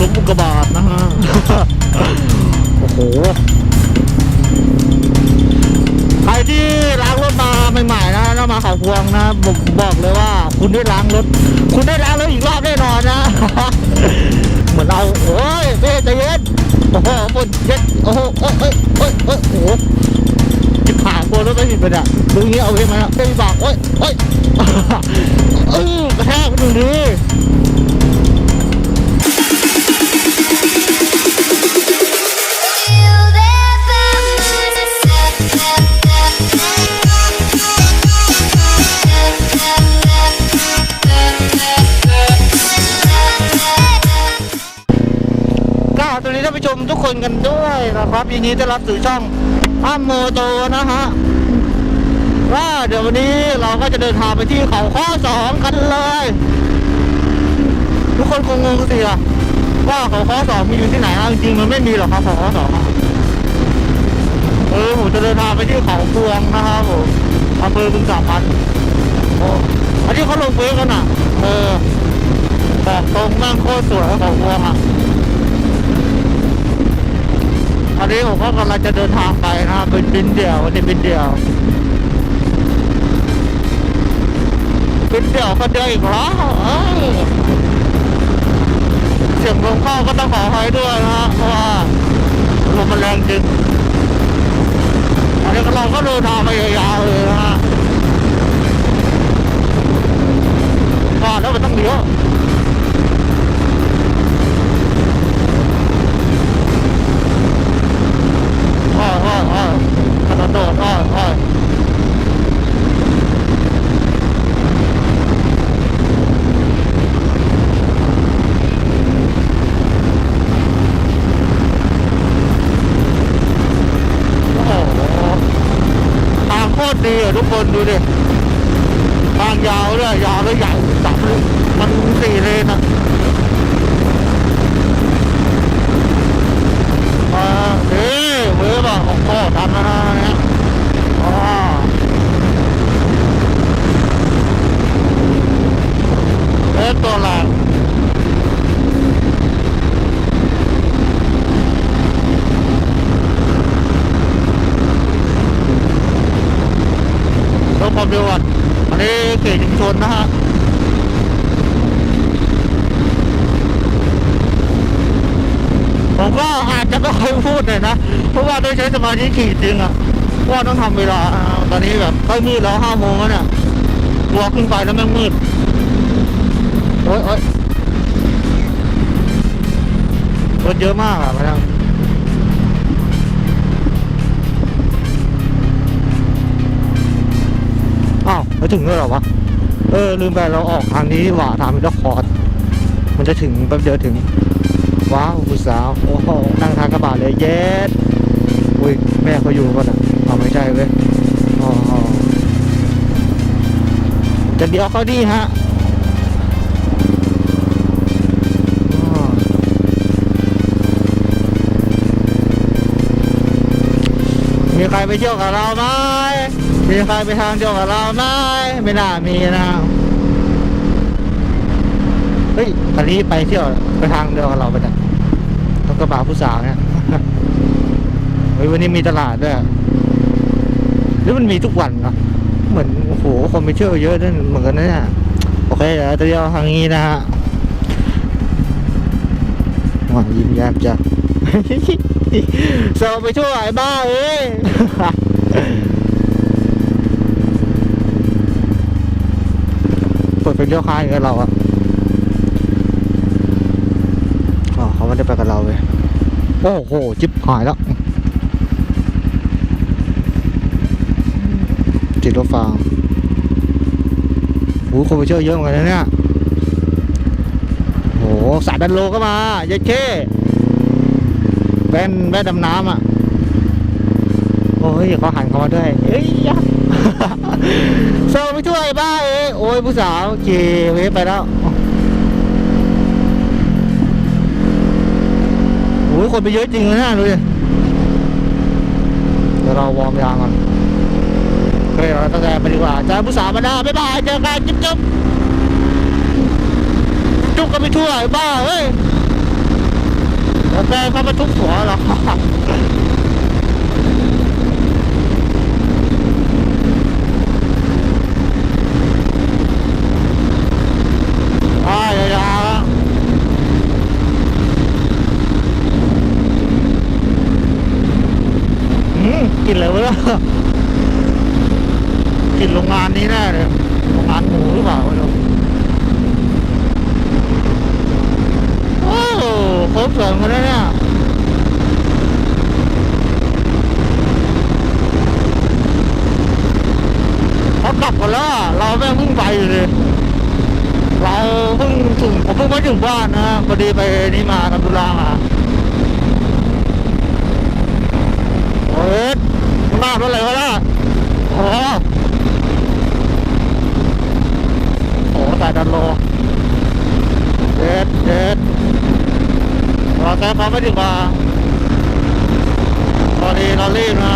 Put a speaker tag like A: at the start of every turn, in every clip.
A: ลุมอุกกาบาตนะฮะ โอ้โห ใครที่ล้างรถมาใหม่ๆนะแล้วมาเขาพวงนะผมบอกเลยว่า คุณได้ล้างรถ คุณได้ล้างรถอีกรอบแน่นอนนะ เหมือนเราโอ้ยเบ้ใจเย็นโอ้โหฝนเย็นโอ้โหโอ้ยโอ้ยโอ้ยโอ้ยโอ้โหจิบหายกลัวรถไม่ผิดไปเนี่ยดูงนี้เอาไว้ไหมนะไม่บอกโอ้ยโอ้ยเออกระแทกไปดูดิ ทุกคนกันด้วยนะครับยินดีต้อนรับสู่ช่องอ้ามโมโตนะฮะว่าเดี๋ยววันนี้เราก็จะเดินทางไปที่เขาข้อสองกันเลย ทุกคนคงงงสิล่ะว่าเขาข้อสองมีอยู่ที่ไหนอะจริงๆมันไม่มีหรอกครับเขาข้อสองเออผมจะเดินทางไปที่เขาพวงนะครับผมอำเภอบึงสามพันโอ้อันนี้เขาลงเฟซกันอะ เออบอกตรงนั่งโคตรสวยเขาพวงอะ อันนี้ผมก็กำลังจะเดินทางไปนะครับเป็นบินเดี่ยววันนี้บินเดี่ยวบินเดี่ยวก็เดียวอีกแล้วเสียงลมเข้าก็ต้องขออภัยด้วยนะ เพราะว่าลมมันแรงจริงอันนี้ก็เราก็เดินทางไปยาวๆเลยนะฮะว่าแล้วมันต้องเลี้ยว อ้อยอ้อยอ้อยกระโดดอ้อยอ้อยโอ้โหทางโคตรดีอะทุกค นดูดิทางยาวด้วยยาวแลยใหญ่สับเลยมันสี่เลนอะมาเอ้ยเว้ยบ่ของพ่อทำนะฮะเนี่ยอ๋อเอ๊ะตัวหลัง รถความเร็วอะอันนี้เขตชุมชนนะฮะผมก็อาจจะไม่ค่อยพูดเลยนะ เพราะว่าต้องใช้สมาธิขี่จริงอะเพราะว่าต้องทำเวลาตอนนี้แบบใกล้มืดแล้วห้าโมงแล้วเนี่ยกลัวขึ้นไปแล้วแม่งมืดโอ๊ยโอ๊ยรถเยอะมากอะมาแถึงแล้วเหรอวะ เออ ลืมไปเราออกทางนี้หว่าทางมิดคอร์ดมันจะถึงแป๊บเดียวถึง ว้าวผู้สาว โอ้โห นั่งทางกระบะเลยเย็ดอุ้ย แม่เขาอยู่ก็นอะเอาไม่ใช่เว้ยอ๋อจะเดี๋ยวเขาดีฮะมีใครไปเที่ยวกับเราไหม มีใครไปทางเที่ยวกับเราไหมไม่น่ามีนะเฮ้ยคันนี้ไปเที่ยวไปทางเดียวกับเราไปเนี่ยต้องกระบะผู้สาวเนี่ยเฮ้ยวันนี้มีตลาดด้วยหรือมันมีทุกวันเนาะเหมือนโอ้โหคนไปเที่ยวเยอะนั่นเหมือนกันนะเนี่ยโอเคเดี๋ยวจะเที่ยวทางนี้นะฮะว้าวยิ้มแย้มจ้ะเซลไปช่วยไอ้บ้าเอ้ย เป็นเลี้ยวค้าย่างเราอะอ๋อเขาไม่ได้ไปกับเราเลยโอ้โหจิบหายแล้วจิตรถฟางโอ้คนไปเชื่อเยอะเหมือนกันนะเนี่ยโอ้สายดันโลก็มาเยเข้แว่นแว่นดำน้ำอะ โอ้ยเขาหันเข้ามาด้วยเอ้ยยะโซ่ไม่ช่วยบ้าเอ้ยโอ้ยผู้สาวเจเว้ยไปแล้วโอ้ยคนไปเยอะจริงเลยนะดูดิเดี๋ยวเราวอร์มยางก่อนโอเคเราต้องแกไปดีกว่าจ้าผู้สาวมาได้บ๊ายบายเจอกันจุ๊บจุ๊บจุ๊บกันไปทั่วไอ้บ้าเฮ้ยงเขามาทุบหัวเหรอ อ่ายาวๆอืม กลินอะไรวะเนี่ยกลินโรงงานนี้แน่เลยโรงงานหมูหรือเปล่าวะเนี่ยโอ้ครบสวนกันแล้วเนี่ยเขากลับกันแล้วเราแม่งเพิ่งไปอยู่เลยเราเพิ่งถึงผมเพิ่งมาถึงบ้านนะพอดีไปนี่มาทำธุระมาโอ้ยหน้าเป็นอะไรวะล่ะโอ้โหสายดันโลเด็ดเด็ด เราแซงเขาไม่ถึงมาพอดีเรารีบนะ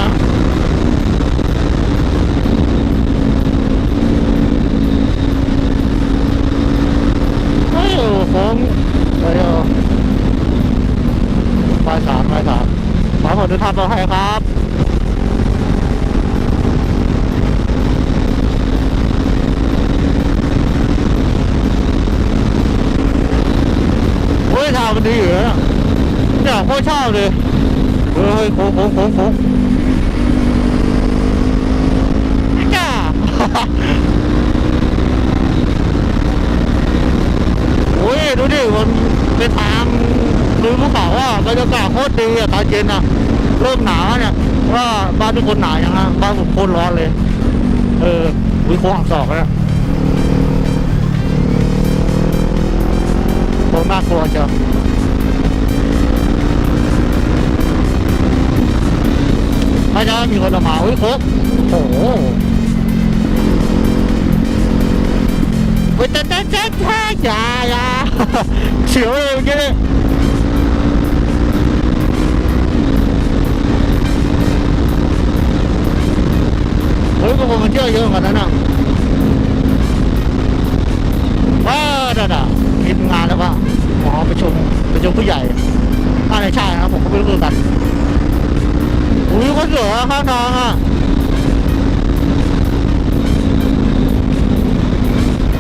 A: เฮ้ยผมเดี๋ยวไปสามไปสามขอผมดูทางเราให้ครับโอ้ยทางมันดีอยู่นะเนี่ยโคตรชอบเลยเฮ้ยโค้งโค้งโค้งจ้าโอ้ยดูดิมันเป็นทางดูภูเขาอะบรรยากาศโคตรดีอะตอนเย็นอะเริ่มหนาวเนี่ย ว่าบ้านทุกคนหนาวยังฮะบ้านผมโคตรร้อนเลย เออวิโค้งหักศอกแล้วโค้งน่ากลัวเชียว ไม่ใช่มีคนละมาวิโค้งโอ้โหเว้ยเจ๊เจ๊เจ๊เจ๊อย่ายาเฉียวเลยเมื่อกี้เฮ้ยพวกคนมันเที่ยวเยอะเหมือนกันนะน่ะว้าด่าด่ามีงานแล้วป่ะหมอไปชุมปชมผู้ใหญ่น่าจะใช่นะครับผมก็ไม่รู้กัน อุ้ยคนสวยอข้างน้องอะ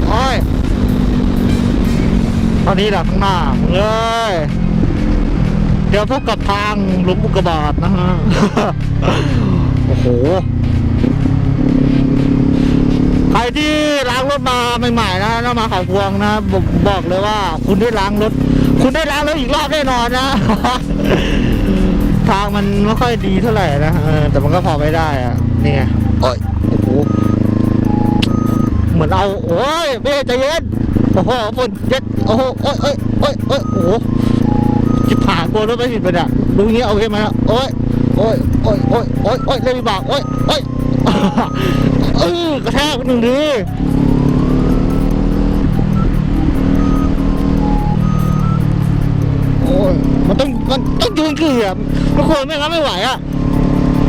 A: โอ้ยตอนนี้แหละข้างหน้าเอ้ยเดี๋ยวพบกับทางหลุมอุกกาบาตนะฮะ โอ้โห ใครที่ล้างรถมาใหม่ๆนะถ้ามาเขาพวงนะบอกบอกเลยว่า คุณได้ล้างรถ คุณได้ล้างรถอีกรอบแน่นอนนะ ทางมันไม่ค่อยดีเท่าไหร่นะเออแต่มันก็พอไปได้อะนี่ไงโอ้ยโอ้โหเหมือนเอาโอ้ยเบ้ใจเย็นโอ้โหฝนเย็ดโอ้โหโอ้ยโอ้ยโอ้ยโอ้ยโอ้โหจิบผ่านกลัวรถไม่ผิดไปเนี่ยดูอย่างงี้เอาโอเคไหมฮะโอ้ยโอ้ยโอ้ยโอ้ยโอ้ยโอ้ยเล่นวิบากโอ้ยโอ้ยเออกระแทกหนึ่งดี มันต้องมันต้องยืนขี่อะทุกคนไม่งั้นไม่ไหวอะ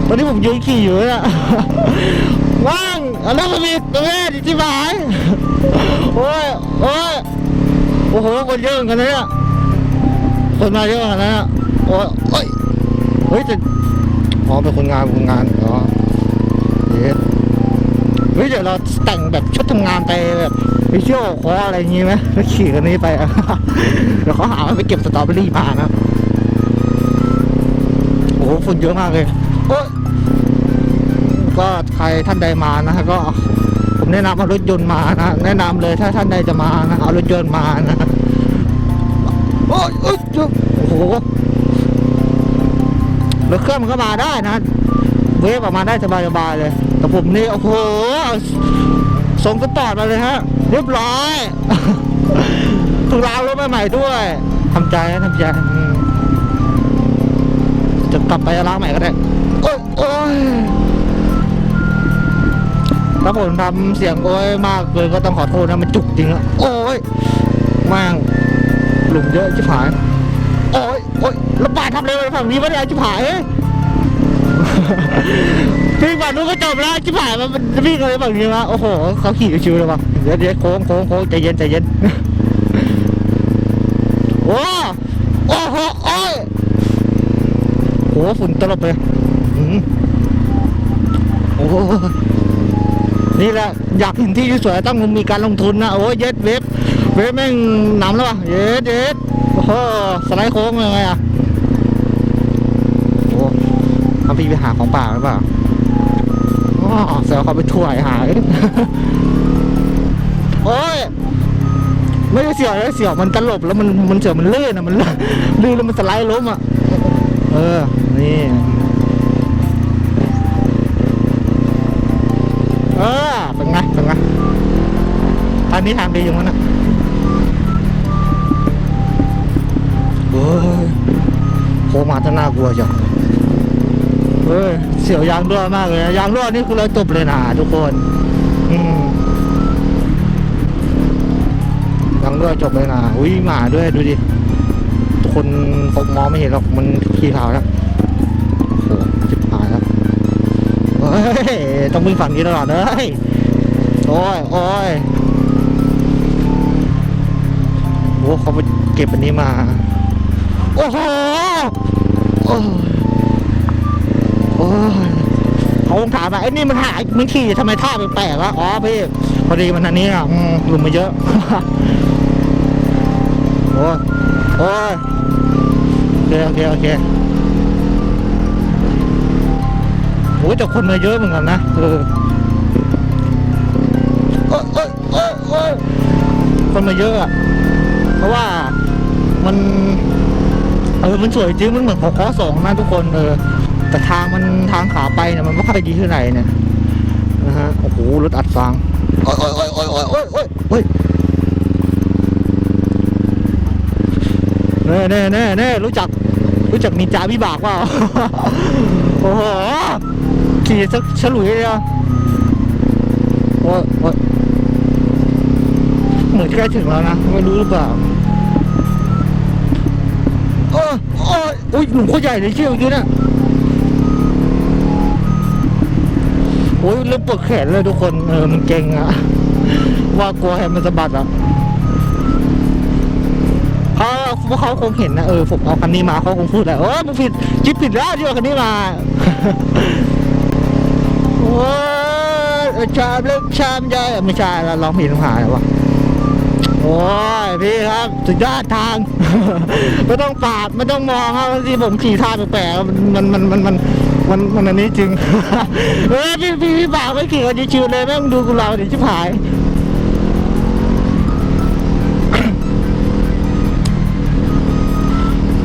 A: ตอนนี้ผมยืนขี่อยู่เนี่ยว่างแล้วมันมีตัวแม่ดิจิบายโอ้ยโอ้ยโอ้โหคนเยอะเหมือนกันนะเนี่ยคนมาเยอะเหมือนกันนะเนี่ยโอ้ยโอ้ยเฮ้ยจะอ๋อเป็นคนงานคนงานอ๋อเฮ้ เฮ้ยเดี๋ยวเราแต่งแบบชุดทำงานไปแบบไปเที่ยวคออะไรอย่างงี้ไหมแล้วขี่กันนี้ไป เดี๋ยวเขาหาว่าไปเก็บสตรอเบอรี่มานะโอ้โหฝุ่นเยอะมากเลยโอ้ยก็ใครท่านใดมานะก็ผมแนะนำเอารถยนต์มานะแนะนำเลยถ้าท่านใดจะมานะเอารถยนต์มานะโอ้ยโอ้ยโอ้โหรถเครื่องมันก็มาได้นะเวฟออกมาได้สบายๆเลย แต่ผมนี่ โอ้โหส่งสปอร์ตมาเลยฮะ เรียบร้อยถึงราวรถใหม่ด้วยทำใจนะทำใจ จะกลับไปล้างใหม่ก็ได้ โอ้ยโอ้ยถ้าผมทำเสียงโอ้ยมากเกินก็ต้องขอโทษนะ มันจุกจริงอะโอ้ยม่งหลุมเยอะชิบหาย โอ้ยโอ้ยแล้วป่าทำอะไรไปฝั่งนี้ไม่ได้ชิบหาย พี่ฝั่งนู้นก็จบแล้วชิบหายมันมันวิ่งอะไรฝั่งนี้วะโอ้โหเขาขี่ชิวเลยว่ะเดี๋ยวเดี๋ยวโค้งโค้งโค้งใจเย็นใจเย็นโอ้โอ้โหโอ้ยฝุ่นตลบเลยอืมโอ้นี่แหละอยากเห็นที่สวยต้องมีการลงทุนนะโอ้ยเย็ดเว็บเว็บแม่งหนำแล้ววะเย็ดเย็ดโอ้โหสไลด์โค้งยังไงอะโอ้เขาพี่ไปหาของป่าหรือเปล่า เสือเขาไปถ่วยหาย โอ้ย ไม่ได้เสียวเลยเสียวมันตลบแล้วมันมันเสียวมันเลื่อนอะมันลื่นลื่นแล้วมันสไลด์ล้มอะ เออ นี่ เออ เป็นไง เป็นไงทางนี้ทางดีอย่างนั้นนะเฮ้ยโคมาจะน่ากลัวจัง เฮ้ยเสียวยางรั่วมากเลยยางรั่วนี่คือเราจบเลยนะทุกคนอืยังด้วจบเลยนะอุ้ยหมาด้วยดูดิทุกคนคงมองไม่เห็นหรอกมันขี้ขาวแล้วโอ้จิบหายแล้วเฮ้ยต้องวิ่งฝั่งนี้ตลอดเลยโอ้ยโอ้ยโอ้เขาไปเก็บอันนี้มา โอ้โหโอ้ เขาคงถามว่าไอ้นี่มันหายมันขี่ทำไมท่าแปลกๆวะอ๋อพี่พอดีมันอันนี้อะอืมลุมมาเยอะโอ้ยโอ้ยโอเคโอเคโอเคโอ้ยแต่คนมาเยอะเหมือนกันนะเออโอ้ยโอ้ยโอ้ยโอ้ยคนมาเยอะอะเพราะว่ามัน เออมันสวยจริงมันเหมือนของข้อสองนะทุกคนเออ แต่ทางมันทางขาไปเนี่ยมันไม่ค่อยดีเท่าไหร่เนี่ยนะฮะโอ้โหรถอัดฟางโอ้ยโอ้ยโอ้ยโอ้ยโอ้ยโอ้ยโอ้ยแน่แน่แน่แน่รู้จัก รู้จักนินจาวิบากว่าโอ้โหขี่สักฉลุยเลยโอ้ยโอ้ยเหมือนใกล้ถึงแล้วนะไม่รู้หรือเปล่าโอ้ยโอ้ยหนุ่มโคตรใหญ่เลยเชี่ยวอยู่นะ อ้ยเริ่มปวดแขนเลยทุกคน เออ มันเก่งอะว่ากลัวแฮมมันสะบัดอะเขาพวกเขาคงเห็นนะเออผมเอาคันนี้มาเขาคงพูดแหละเออมึงผิดคิดผิดแล้วที่เอาคันนี้มาโอ้ยชามเล็กชามใหญ่ไม่ใช่เราลองผิดลองหาแล้ววะโอ้ยพี่ครับสุดยอดทางไม่ต้องปาดไม่ต้องมองครับที่ผมขี่ท่าแปลกๆมันมันมันมัน มันมันอันนี้จริง เออพี่พี่พี่บ่าวไม่ขี่กันชิวๆเลยแม่งดูกูเราเดี๋ยวชิบหาย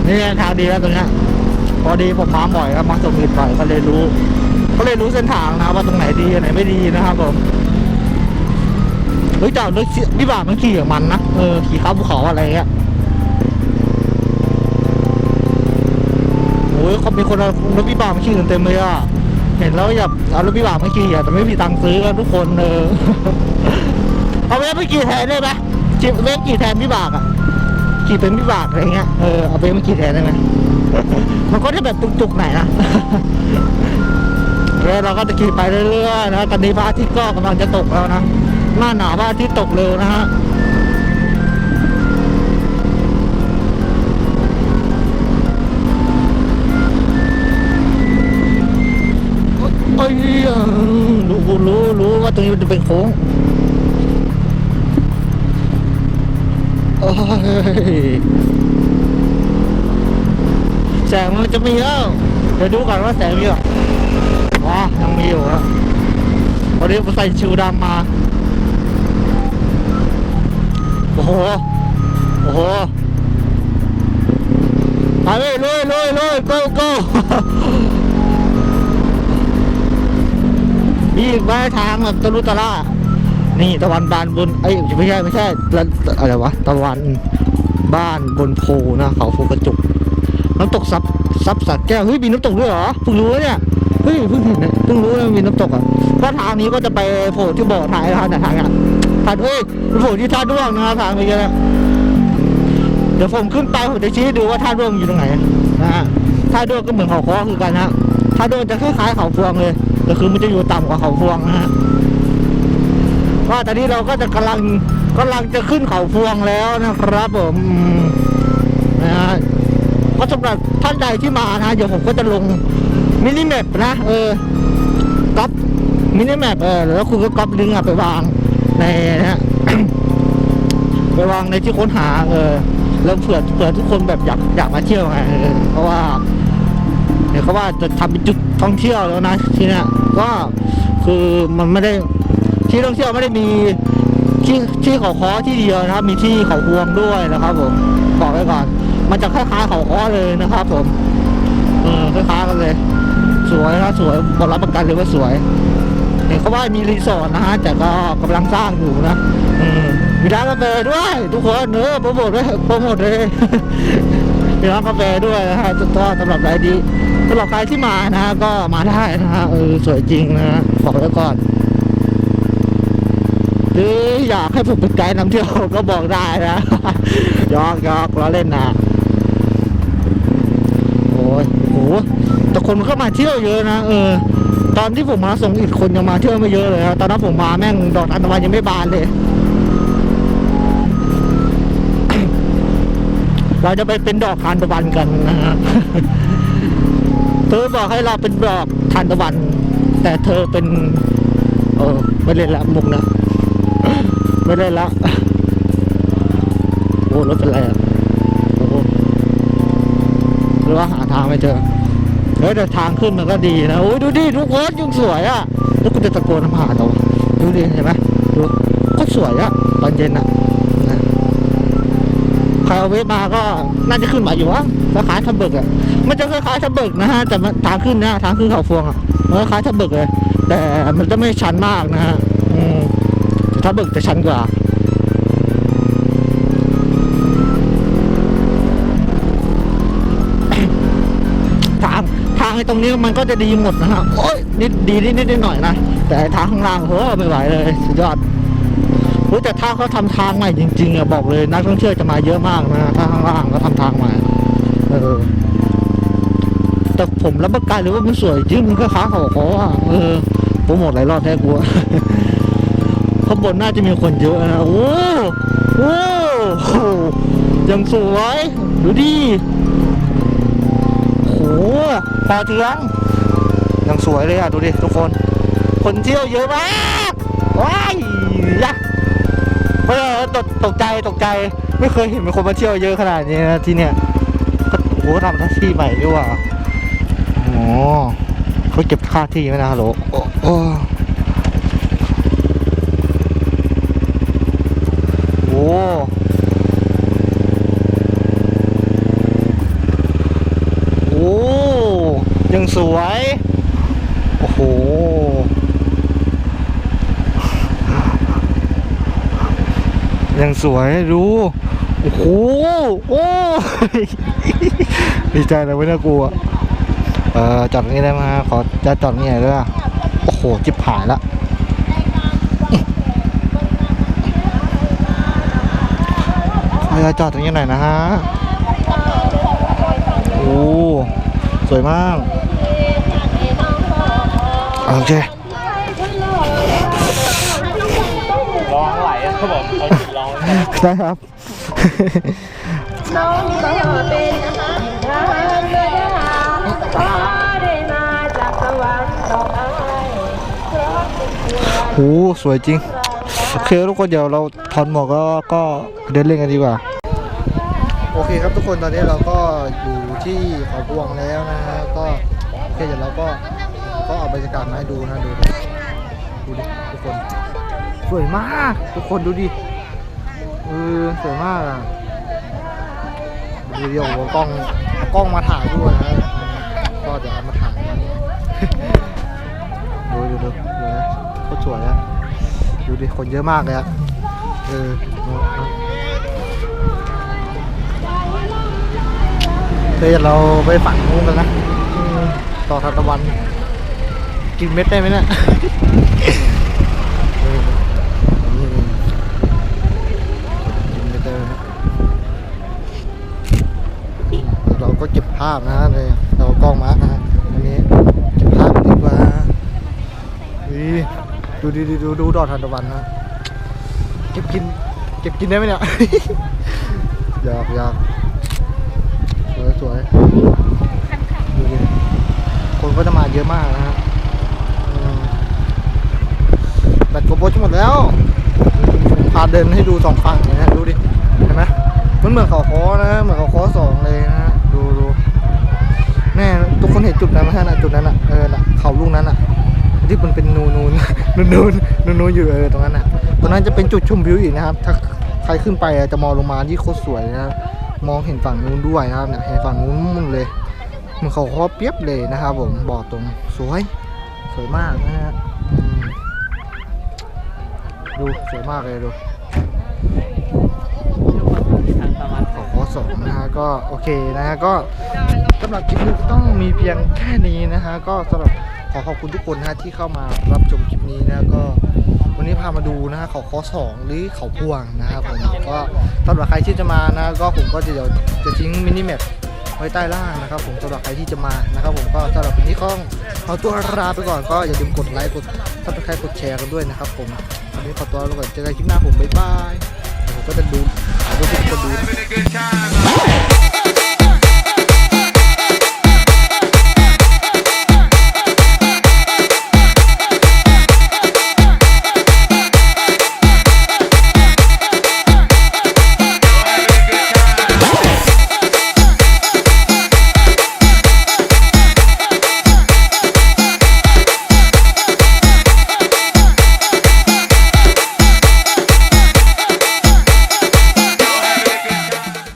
A: นี่ทางดีแล้วตรงนี้พอดีผมมาบ่อยครับมาส่งมิดบ่อยก็เลยรู้ก็เลยรู้เส้นทางนะว่าตรงไหนดีอันไหนไม่ดีนะครับผมเฮ้ยแต่รถวิบ่ากมันขี่กับมันนะเออขี่ข้าภูเขาอะไรเงี้ย อ้ยเขามีคนเอารถวิบากมาขี่กันเต็มเลยอะเห็นแล้วอยากเอารถวิบากมาขี่อะแต่ไม่มีตังค์ซื้อกันทุกคนเออเอาเว็บไปขี่แทนได้ไหมจิบเว็บขี่แทนวิบากอะขี่เป็นวิบากอะไรเงี้ยเออเอาไปมาขี่แทนได้ไหมมันก็จะแบบตุกๆหน่อยนะแล้วเราก็จะขี่ไปเรื่อยๆนะตอนนี้พระอาทิตย์ก็กำลังจะตกแล้วนะหน้าหนาวพระอาทิตย์ตกเร็วนะฮะ มันจะเป็นโค้งโอ้ยแสงมันจะมีแล้วเดี๋ยวดูก่อนว่าแสงมีหรอว้ายังมีอยู่ครับวันนี้ผมใส่ชิวดำมา โอ้โห โอ้โหไปเลยเลยเลยเลยโก้ โก้นี่ว่าทางแบบตะลุตะล่านี่ตะวันบานบนเอ้ยไม่ใช่ไม่ใช่ละอะไรวะตะวันบ้านบนโพนะเขาโพกระจุกน้ำตกซับซับสักแก้วเฮ้ยมีน้ำตกด้วยเหรอเพิ่งรู้เนี่ยเฮ้ยเพิ่งเห็นเนี่ยเพิ่งรู้ว่ามีน้ำตกอะก็ทางนี้ก็จะไปโผล่ที่บ่อท้ายทางเนี่ยทางอะทางเอ้ยไปโผล่ที่ท่าด้วงนะทางไปเยอะเดี๋ยวผมขึ้นไปผมจะชี้ดูว่าท่าด้วงอยู่ตรงไหนนะฮะท่าด้วงก็เหมือนเขาคอคือกันนะ ท่าด้วงจะคล้ายๆเขาพวงเลยแต่คือมันจะอยู่ต่ำกว่าเขาพวงนะฮะว่าตอนนี้เราก็จะกำลังกำลังจะขึ้นเขาพวงแล้วนะครับผมนะฮะก็สำหรับท่านใดที่มานะเดี๋ยวผมก็จะลงมินิแมปนะเออก๊อปมินิแมปเออแล้วคุณก็ก๊อปลิงก์อะไปวางในนะฮะไปวางในที่ค้นหาเออแล้วเผื่อเผื่อทุกคนแบบอยากอยากมาเที่ยวไงเพราะว่า เดี๋ยวเขาว่าจะทำเป็นจุดท่องเที่ยวแล้วนะที่นี้ยก็คือมันไม่ได้ที่ท่องเที่ยวไม่ได้มีที่ที่เขาค้อที่เดียวนะครับ มีที่เขาพวงด้วยนะครับผมบอกไว้ก่อน มันจะคล้ายๆเขาค้อเลยนะครับ ผมเออคล้ายๆกันเลย สวยนะสวยบอกรับประกันเลยว่าสวยเห็นเขาว่ามีรีสอร์ทนะฮะแต่ก็กำลังสร้างอยู่นะอืมมีร้านกาแฟด้วย ทุกคนเนอะโปรโมทเลยโปรโมทเลยมีร้านกาแฟด้วยนะฮะก็สำหรับใครดี สำหรับใครที่มานะก็มาได้นะฮะเออสวยจริงนะบอกไว้ก่อนหรืออยากให้ผมเป็นไกด์นำเที่ยวก็บอกได้นะยอกยอกล้อเล่นนะโอ้ยโหแต่คนมันก็มาเที่ยวเยอะนะเออ ตอนที่ผมมาส่งอิดคนยังมาเที่ยวไม่เยอะเลยตอนนั้นผมมาแม่งดอกทานตะวันยังไม่บานเลย เราจะไปเป็นดอกทานตะวันกันนะฮะ เธอบอกให้เราเป็นดอกทานตะวัน แต่เธอเป็นเออไม่เล่นละมุกนะไม่เล่นละโอ้รถเป็นไรอะโอ้หรือว่าหาทางไม่เจอเฮ้ยแต่ทางขึ้นมันก็ดีนะโอ้ยดูดิทุกคนยังสวยอะแล้วกูจะตะโกนทำหาตัวดูดิเห็นไหมดูก็สวยอะตอนเย็นอะนะใครเอาเวฟมาก็น่าจะขึ้นมาอยู่วะ คล้ายๆทับเบิกอะมันจะคล้ายๆทับเบิกนะฮะแต่ทางขึ้นนะทางขึ้นเขาฟวงอะมันคล้ายๆทับเบิกเลย แต่มันจะไม่ชันมากนะฮะอืมทับเบิกจะชันกว่าทางทางไอ้ตรงนี้มันก็จะดีหมดนะฮะโอ้ยนิดดีนิดนิดหน่อยนะแต่ทางข้างล่างโหไม่ไหวเลยสุดยอดแต่ถ้าเขาทำทางใหม่จริงๆอะบอกเลยนักท่องเที่ยวจะมาเยอะมากนะถ้าข้างล่างก็ทำทางใหม่ เออ แต่ผมรับประกันเลยว่ามันสวยจริงมันก็ค้าเขาเขาอะเออโปรโมทหลายรอบแท้กลัวข้างบนน่าจะมีคนเยอะนะโอ้โหโอ้โหยังสวยดูดิโอ้โหปลาเทืองยังสวยเลยอะดูดิทุกคน คนเที่ยวเยอะมากว้ายยะเออตกตกใจตกใจ ไม่เคยเห็นมีคนมาเที่ยวเยอะขนาดนี้นะที่เนี่ย ก็โอ้โหทำที่ใหม่ด้วยว่ะโอ้เขาเก็บค่าที่ไหมนะฮัลโหลโอ้โอ้โอ้โอ้ยังสวย โอ้โหยังสวยดู โอ้โหโอ้ยดีใจเลยไม่น่ากลัวเออจอดตรงนี้ได้ไหมฮะขอจะจอดนี่หน่อยด้วยอะโอ้โหจิบหายละขอจะจอดตรงนี้หน่อยนะฮะโอ้สวยมากโอเค
B: ร้องไหลอะเขาบอกเขาหยุดร้อง
A: ได้ครับ
C: น้องก็เป็นทหารเรือทหารก็ได้มาจากสวรรค์ดอไป็นเพื่อน
A: โหสวยจริง โอเคทุกคนเดี๋ยวเราถอนหมวกก็ก็เดินเล่นกันดีกว่า โอเคครับทุกคนตอนนี้เราก็อยู่ที่เขาพวงแล้วนะฮะก็โอเคเดี๋ยวเราก็ก็เอาบรรยากาศมาให้ดูนะดูดิดูดิทุกคน สวยมาก ทุกคนดูดิ เออสวยมากอะดูเดี๋ยวเอากล้องกล้องมาถ่ายด้วยนะก็เดี๋ยวเอามาถ่ายดูดูดูดูนะโคตรสวยอะดูดิคนเยอะมากเลยอะเออดูนะเดี๋ยวเราไปฝั่งนู้นกันนะต่อทานตะวัน กินเม็ดได้ไหมเนี่ย ภาพนะเลยเรากล้องมานะอันนี้ภาพดีกว่าดีดูดีดูดูดอกทานตะวันนะเก็บกินเก็บกินได้ไหมเนี่ยหยอกหยอกสวยสวยดูดิคนก็จะมาเยอะมากนะฮะแบตโกโบจะหมดแล้วพาเดินให้ดูสองฝั่งเลยนะดูดิเห็นไหมมันเหมือนเขาคอนะเหมือนเขาคอสองเลยนะ แน่ทุกคนเห็นจุดนั้นไหมฮะน่ะจุดนั้นอะเออน่ะเขาลูกนั้นอะที่มันเป็นนูนูนนูนูนนูนูนอยู่เออตรงนั้นอะตรงนั้นจะเป็นจุดชมวิวอีกนะครับ ถ้าใครขึ้นไปอะจะมองลงมาที่โคตรสวยนะครับมองเห็นฝั่งนู้นด้วยนะครับเนี่ยเห็นฝั่งนู้นมุนเลยมันเขาคอเปียบเลยนะครับผมบอกตรงสวยสวยมากนะฮะอืมดูสวยมากเลยดูขอขอสองนะฮะก็โอเคนะฮะก็ สำหรับคลิปนี้ต้องมีเพียงแค่นี้นะฮะก็สำหรับขอขอบคุณทุกคนนะที่เข้ามารับชมคลิปนี้นะก็วันนี้พามาดูนะฮะเขาคอสองหรือเขาพวงนะครับผมก็สำหรับใครที่จะมานะก็ผมก็จะเดี๋ยวจะทิ้งมินิแมปไว้ใต้ล่างนะครับ ผมสำหรับใครที่จะมานะครับ ผมก็สำหรับวันนี้ก็ขอตัวลาไปก่อนก็อย่าลืมกดไลค์กดซับสไครกดแชร์กันด้วยนะครับ ผมวันนี้ขอตัวลาก่อนเจอกันคลิปหน้าผมบ๊ายบาย
C: ผมก็จะดูดูทุกคนดู